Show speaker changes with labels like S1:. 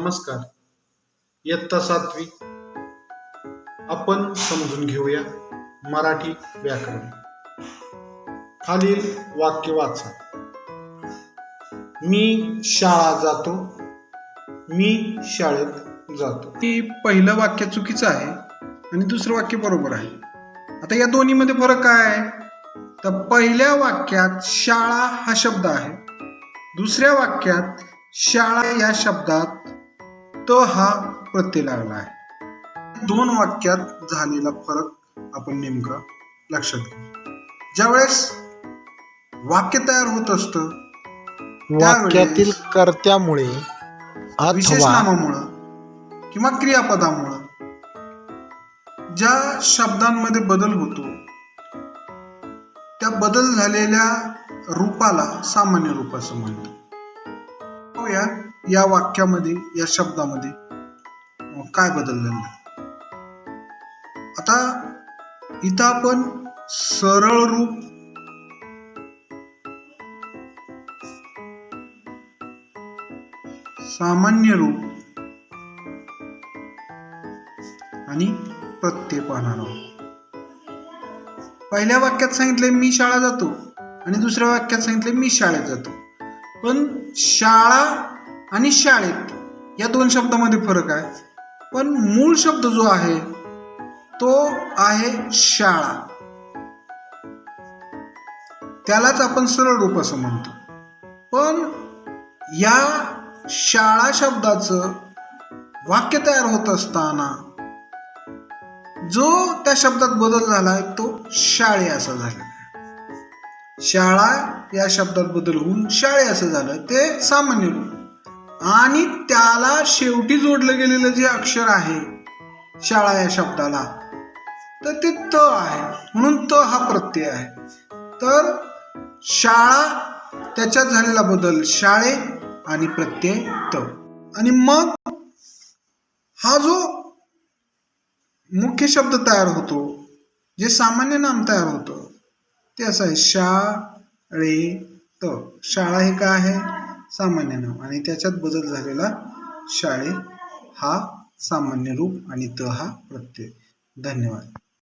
S1: नमस्कार. इयत्ता सातवी. आपण समजून घेऊया मराठी व्याकरण. खालील वाक्य वाचा. मी शाळा जातो मी शाळेत जातो.
S2: ती पहिलं वाक्य चुकीचं आहे आणि दुसरं वाक्य बरोबर आहे. आता या दोन्हीमध्ये फरक काय आहे? तर पहिल्या वाक्यात शाळा हा शब्द आहे. दुसऱ्या वाक्यात शाळा या शब्दात त हा प्रत्यय लागला आहे. दोन वाक्यात झालेला फरक आपण नेमका लक्षात घेऊ. ज्यावेळेस वाक्य तयार होत असतं
S3: वाक्यातील कर्त्यामुळे
S2: विशेष नामामुळं किंवा क्रियापदामुळं ज्या शब्दांमध्ये बदल होतो त्या बदल झालेल्या रूपाला सामान्य रूप असं म्हणतो या वाक्यामध्ये या शब्दामध्ये काय बदललेलं आहे आता इथं आपण सरळ रूप सामान्य रूप आणि प्रत्यय पाहणार आहोत. पहिल्या वाक्यात सांगितले मी शाळा जातो. आणि दुसऱ्या वाक्यात सांगितले मी शाळेत जातो. पण शाळा आणि शाळेत या दोन शब्दामध्ये फरक आहे. पण मूळ शब्द जो आहे तो आहे शाळा. त्यालाच आपण सरळ रूप असं म्हणतो. पण या शाळा शब्दाचं वाक्य तयार होत असताना जो त्या शब्दात बदल झालाय तो शाळे असा झाला. शाळा या शब्दात बदल होऊन शाळे असं झालं ते सामान्य रूप. आणि त्याला शेवटी जोडलं गेलेलं जे अक्षर आहे शाळा या शब्दाला तर ते त आहे. म्हणून त हा प्रत्यय आहे. तर शाळा त्याच्यात झालेला बदल शाळे आणि प्रत्यय त. आणि मग हा जो मुख्य शब्द तयार होतो जे सामान्य नाम तयार होतं ते असं आहे शाळे त. शाळा हे काय आहे? सामान्य नाव. आणि त्याच्यात बदल झालेला शाळे हा सामान्य रूप आणि त हा प्रत्यय. धन्यवाद.